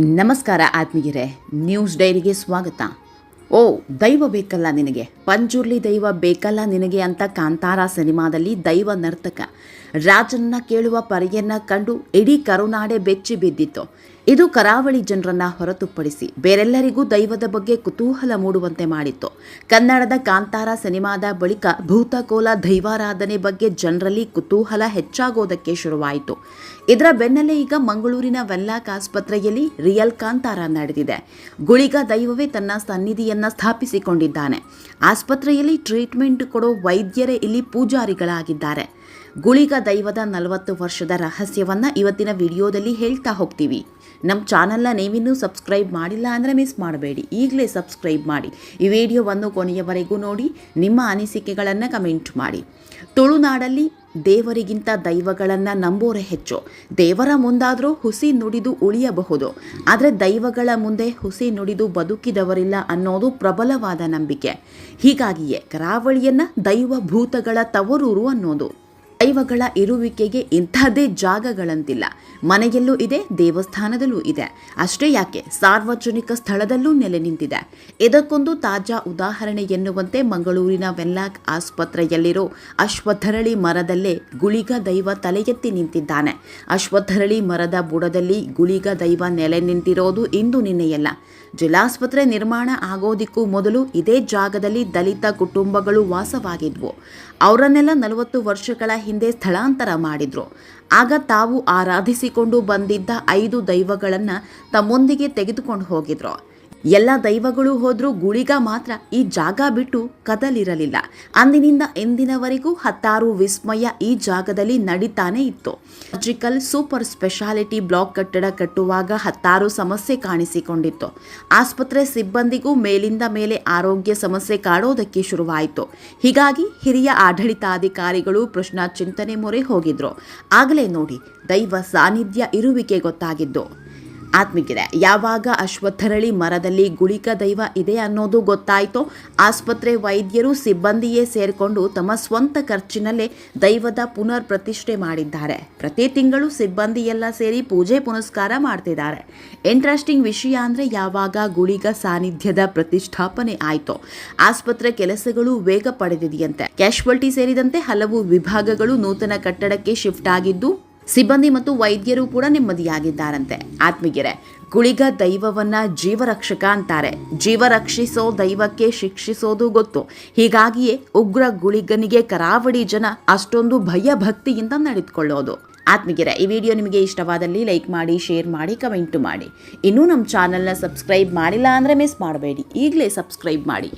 ನಮಸ್ಕಾರ ಆತ್ಮೀಯರೇ, ನ್ಯೂಸ್ ಡೈರಿಗೆ ಸ್ವಾಗತ. ಓ, ದೈವ ಬೇಕಲ್ಲ ನಿನಗೆ? ಪಂಜುರ್ಲಿ ದೈವ ಬೇಕಲ್ಲ ನಿನಗೆ ಅಂತ ಕಾಂತಾರ ಸಿನಿಮಾದಲ್ಲಿ ದೈವ ನರ್ತಕ. ರಾಜನ್ನ ಕೇಳುವ ಪರಿಯನ್ನ ಕಂಡು ಇಡೀ ಕರುನಾಡೆ ಬೆಚ್ಚಿ ಬಿದ್ದಿತ್ತು. ಇದು ಕರಾವಳಿ ಜನರನ್ನ ಹೊರತುಪಡಿಸಿ ಬೇರೆಲ್ಲರಿಗೂ ದೈವದ ಬಗ್ಗೆ ಕುತೂಹಲ ಮೂಡುವಂತೆ ಮಾಡಿತ್ತು. ಕನ್ನಡದ ಕಾಂತಾರ ಸಿನಿಮಾದ ಬಳಿಕ ಭೂತಕೋಲ ದೈವಾರಾಧನೆ ಬಗ್ಗೆ ಜನರಲ್ಲಿ ಕುತೂಹಲ ಹೆಚ್ಚಾಗೋದಕ್ಕೆ ಶುರುವಾಯಿತು. ಇದರ ಬೆನ್ನಲ್ಲೇ ಈಗ ಮಂಗಳೂರಿನ ವೆನ್ಲಾಕ್ ಆಸ್ಪತ್ರೆಯಲ್ಲಿ ರಿಯಲ್ ಕಾಂತಾರ ನಡೆದಿದೆ. ಗುಳಿಗ ದೈವವೇ ತನ್ನ ಸನ್ನಿಧಿಯನ್ನ ಸ್ಥಾಪಿಸಿಕೊಂಡಿದ್ದಾನೆ. ಆಸ್ಪತ್ರೆಯಲ್ಲಿ ಟ್ರೀಟ್ಮೆಂಟ್ ಕೊಡೋ ವೈದ್ಯರೇ ಇಲ್ಲಿ ಪೂಜಾರಿಗಳಾಗಿದ್ದಾರೆ. ಗುಳಿಗ ದೈವದ ನಲವತ್ತು ವರ್ಷದ ರಹಸ್ಯವನ್ನ ಇವತ್ತಿನ ವಿಡಿಯೋದಲ್ಲಿ ಹೇಳ್ತಾ ಹೋಗ್ತೀವಿ. ನಮ್ಮ ಚಾನಲ್ನ ನೀವಿನ್ನೂ ಸಬ್ಸ್ಕ್ರೈಬ್ ಮಾಡಿಲ್ಲ ಅಂದರೆ ಮಿಸ್ ಮಾಡಬೇಡಿ. ಈಗಲೇ ಸಬ್ಸ್ಕ್ರೈಬ್ ಮಾಡಿ. ಈ ವಿಡಿಯೋವನ್ನು ಕೊನೆಯವರೆಗೂ ನೋಡಿ, ನಿಮ್ಮ ಅನಿಸಿಕೆಗಳನ್ನು ಕಮೆಂಟ್ ಮಾಡಿ. ತುಳುನಾಡಲ್ಲಿ ದೇವರಿಗಿಂತ ದೈವಗಳನ್ನು ನಂಬೋರೆ ಹೆಚ್ಚು. ದೇವರ ಮುಂದಾದರೂ ಹುಸಿ ನುಡಿದು ಉಳಿಯಬಹುದು. ಆದರೆ ದೈವಗಳ ಮುಂದೆ ಹುಸಿ ನುಡಿದು ಬದುಕಿದವರಿಲ್ಲ ಅನ್ನೋದು ಪ್ರಬಲವಾದ ನಂಬಿಕೆ. ಹೀಗಾಗಿಯೇ ಕರಾವಳಿಯನ್ನು ದೈವ ಭೂತಗಳ ತವರೂರು ಅನ್ನೋದು. ದೈವಗಳ ಇರುವಿಕೆಗೆ ಇಂಥದ್ದೇ ಜಾಗಗಳಂತಿಲ್ಲ. ಮನೆಯಲ್ಲೂ ಇದೆ, ದೇವಸ್ಥಾನದಲ್ಲೂ ಇದೆ. ಅಷ್ಟೇ ಯಾಕೆ? ಸಾರ್ವಜನಿಕ ಸ್ಥಳದಲ್ಲೂ ನೆಲೆ ನಿಂತಿದೆ. ಇದಕ್ಕೊಂದು ತಾಜಾ ಉದಾಹರಣೆ ಎನ್ನುವಂತೆ ಮಂಗಳೂರಿನ ವೆನ್ಲಾಕ್ ಆಸ್ಪತ್ರೆಯಲ್ಲಿರೋ ಅಶ್ವತ್ಥರಳಿ ಮರದಲ್ಲೇ ಗುಳಿಗ ದೈವ ತಲೆ ನಿಂತಿದ್ದಾನೆ. ಅಶ್ವತ್ಥರಳಿ ಮರದ ಬುಡದಲ್ಲಿ ಗುಳಿಗ ದೈವ ನೆಲೆ ನಿಂತಿರೋದು ಇಂದು ನಿನ್ನೆಯಲ್ಲ. ಜಿಲ್ಲಾಸ್ಪತ್ರೆ ನಿರ್ಮಾಣ ಆಗೋದಿಕ್ಕೂ ಮೊದಲು ಇದೇ ಜಾಗದಲ್ಲಿ ದಲಿತ ಕುಟುಂಬಗಳು ವಾಸವಾಗಿದ್ವು. ಅವರನ್ನೆಲ್ಲ ನಲವತ್ತು ವರ್ಷಗಳ ಹಿಂದೆ ಸ್ಥಳಾಂತರ ಮಾಡಿದ್ರು. ಆಗ ತಾವು ಆರಾಧಿಸಿಕೊಂಡು ಬಂದಿದ್ದ ಐದು ದೈವಗಳನ್ನು ತಮ್ಮೊಂದಿಗೆ ತೆಗೆದುಕೊಂಡು ಹೋಗಿದ್ರು. ಎಲ್ಲ ದೈವಗಳು ಹೋದರೂ ಗುಳಿಗ ಮಾತ್ರ ಈ ಜಾಗ ಬಿಟ್ಟು ಕದಲಿರಲಿಲ್ಲ. ಅಂದಿನಿಂದ ಎಂದಿನವರೆಗೂ ಹತ್ತಾರು ವಿಸ್ಮಯ ಈ ಜಾಗದಲ್ಲಿ ನಡೀತಾನೆ ಇತ್ತು. ಸರ್ಜಿಕಲ್ ಸೂಪರ್ ಸ್ಪೆಷಾಲಿಟಿ ಬ್ಲಾಕ್ ಕಟ್ಟಡ ಕಟ್ಟುವಾಗ ಹತ್ತಾರು ಸಮಸ್ಯೆ ಕಾಣಿಸಿಕೊಂಡಿತ್ತು. ಆಸ್ಪತ್ರೆ ಸಿಬ್ಬಂದಿಗೂ ಮೇಲಿಂದ ಮೇಲೆ ಆರೋಗ್ಯ ಸಮಸ್ಯೆ ಕಾಡೋದಕ್ಕೆ ಶುರುವಾಯಿತು. ಹೀಗಾಗಿ ಹಿರಿಯ ಆಡಳಿತಾಧಿಕಾರಿಗಳು ಪ್ರಶ್ನಾ ಚಿಂತನೆ ಮೊರೆ ಹೋಗಿದ್ರು. ಆಗಲೇ ನೋಡಿ, ದೈವ ಸಾನ್ನಿಧ್ಯ ಇರುವಿಕೆ ಗೊತ್ತಾಗಿದ್ದು. ಆತ್ಮಿಗಿದೆ ಯಾವಾಗ ಅಶ್ವತ್ಥರಳಿ ಮರದಲ್ಲಿ ಗುಳಿಕ ದೈವ ಇದೆ ಅನ್ನೋದು ಗೊತ್ತಾಯಿತೋ, ಆಸ್ಪತ್ರೆ ವೈದ್ಯರು ಸಿಬ್ಬಂದಿಯೇ ಸೇರಿಕೊಂಡು ತಮ್ಮ ಸ್ವಂತ ಖರ್ಚಿನಲ್ಲೇ ದೈವದ ಪುನರ್ ಪ್ರತಿಷ್ಠೆ ಮಾಡಿದ್ದಾರೆ. ಪ್ರತಿ ತಿಂಗಳು ಸಿಬ್ಬಂದಿಯೆಲ್ಲ ಸೇರಿ ಪೂಜೆ ಪುನಸ್ಕಾರ ಮಾಡ್ತಿದ್ದಾರೆ. ಇಂಟ್ರೆಸ್ಟಿಂಗ್ ವಿಷಯ ಅಂದರೆ ಯಾವಾಗ ಗುಳಿಗ ಸಾನ್ನಿಧ್ಯದ ಪ್ರತಿಷ್ಠಾಪನೆ ಆಯಿತು, ಆಸ್ಪತ್ರೆ ಕೆಲಸಗಳು ವೇಗ ಪಡೆದಿದೆಯಂತೆ. ಕ್ಯಾಶುವಲ್ಟಿ ಸೇರಿದಂತೆ ಹಲವು ವಿಭಾಗಗಳು ನೂತನ ಕಟ್ಟಡಕ್ಕೆ ಶಿಫ್ಟ್ ಆಗಿದ್ದು ಸಿಬ್ಬಂದಿ ಮತ್ತು ವೈದ್ಯರು ಕೂಡ ನೆಮ್ಮದಿಯಾಗಿದ್ದಾರಂತೆ. ಆತ್ಮೀಯರೇ, ಗುಳಿಗ ದೈವವನ್ನ ಜೀವರಕ್ಷಕ ಅಂತಾರೆ. ಜೀವ ರಕ್ಷಿಸೋ ದೈವಕ್ಕೆ ಶಿಕ್ಷಿಸೋದು ಗೊತ್ತು. ಹೀಗಾಗಿಯೇ ಉಗ್ರ ಗುಳಿಗನಿಗೆ ಕರಾವಳಿ ಜನ ಅಷ್ಟೊಂದು ಭಯ ಭಕ್ತಿಯಿಂದ ನಡೆದುಕೊಳ್ಳೋದು. ಆತ್ಮೀಯರೇ, ಈ ವಿಡಿಯೋ ನಿಮಗೆ ಇಷ್ಟವಾದಲ್ಲಿ ಲೈಕ್ ಮಾಡಿ, ಶೇರ್ ಮಾಡಿ, ಕಮೆಂಟ್ ಮಾಡಿ. ಇನ್ನೂ ನಮ್ಮ ಚಾನಲ್ನ ಸಬ್ಸ್ಕ್ರೈಬ್ ಮಾಡಿಲ್ಲ ಅಂದರೆ ಮಿಸ್ ಮಾಡಬೇಡಿ. ಈಗಲೇ ಸಬ್ಸ್ಕ್ರೈಬ್ ಮಾಡಿ.